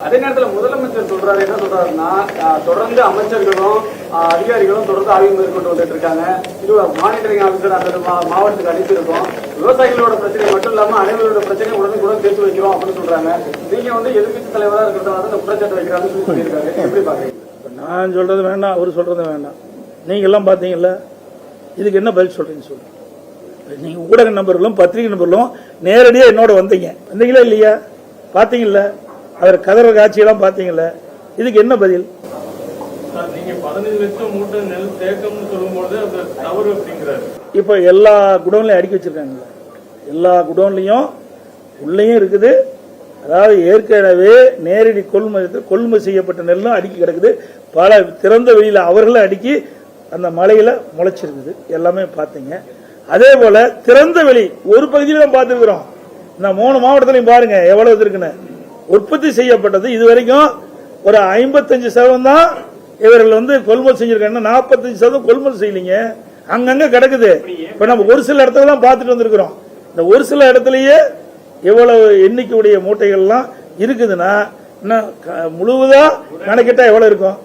அதே நேரத்துல முதலமைச்சர் சொல்றாரு என்ன சொல்றாருன்னா தொடர்ந்து அமைச்சர்களும் ஆஹ், அதிகாரிகளும் தொடர்ந்து ஆய்வு மேற்கொண்டு வந்துட்டு இருக்காங்க. இது மானிட்டரிங் ஆஃபீஸர் அந்த மா- மாவட்டத்துக்கு அனுப்பியிருக்கோம். விவசாயிகளோட பிரச்சனை மட்டும் இல்லாம அனைவரோட பிரச்சனை உடனுக்குடன் சேர்த்து வைக்கிறோம் அப்படின்னு சொல்றாங்க. நீங்க வந்து எதிர்கட்சி தலைவரா இருக்கிறதால இந்த குற்றச்சாட்டு வைக்கிறாங்கன்னு சொல்லி சொல்லியிருக்காரு. எப்படி பாக்குறீங்க? நான் சொல்றது வேண்டாம் அவர் சொல்றது வேண்டாம். நீங்க எல்லாம் பாத்தீங்கல்ல இதுக்கு என்ன பதில் சொல்றீங்கன்னு சொல்லுங்க நீங்க ஊடக நம்பர்களும் பத்திரிகை நம்பர்களும் நேரடியா என்னோட வந்தீங்க. வந்தீங்களா இல்லையா? பாத்தீங்கல்ல. அவர் கதற காட்சியெல்லாம் பாத்தீங்கல்ல இதுக்கு என்ன பதில்? சார், நீங்க பதினஞ்சு லட்சம் மூட்டை நெல் தேக்கம்னு சொல்லும்போது அது தவறு அப்படிங்கிறாரு. இப்போ எல்லா குடோன்லையும் அடுக்கி வச்சிருக்காங்கல்ல? எல்லா குடோன்லையும் உள்ளேயும் இருக்குது. அதாவது ஏற்கனவே நேரடி கொள்முதல் கொள்முதல் செய்யப்பட்ட நெல்லும் அடுக்கி கிடக்குது. பல திறந்த வெளியில அவர்களும் அடுக்கி அந்த மலையில முளைச்சிருக்குது. எல்லாமே பார்த்தீங்க. அதே போல திறந்த வெளி ஒரு பகுதியில தான் பார்த்துருக்குறோம். இந்த மூணு மாவட்டத்திலையும் பாருங்க எவ்வளவு இது இருக்குன்னு. உற்பத்தி செய்யப்பட்டது. இது வரைக்கும் ஒரு ஐம்பத்தஞ்சு சதவீதம் தான் இவர்கள் வந்து கொள்முதல் செஞ்சிருக்காங்க. நாற்பத்தஞ்சு சதவீதம் கொள்முதல் செய்யலீங்க. அங்கங்க கிடக்குது. இப்ப நம்ம ஒரு சில இடத்துல தான் பார்த்துட்டு வந்திருக்கிறோம். இந்த ஒரு சில இடத்துலயே எவ்வளவு எண்ணிக்கையுடைய மூட்டைகள்லாம் இருக்குதுன்னா இன்னும் க- முழுவதா கணக்கிட்டா எவ்வளவு இருக்கும்?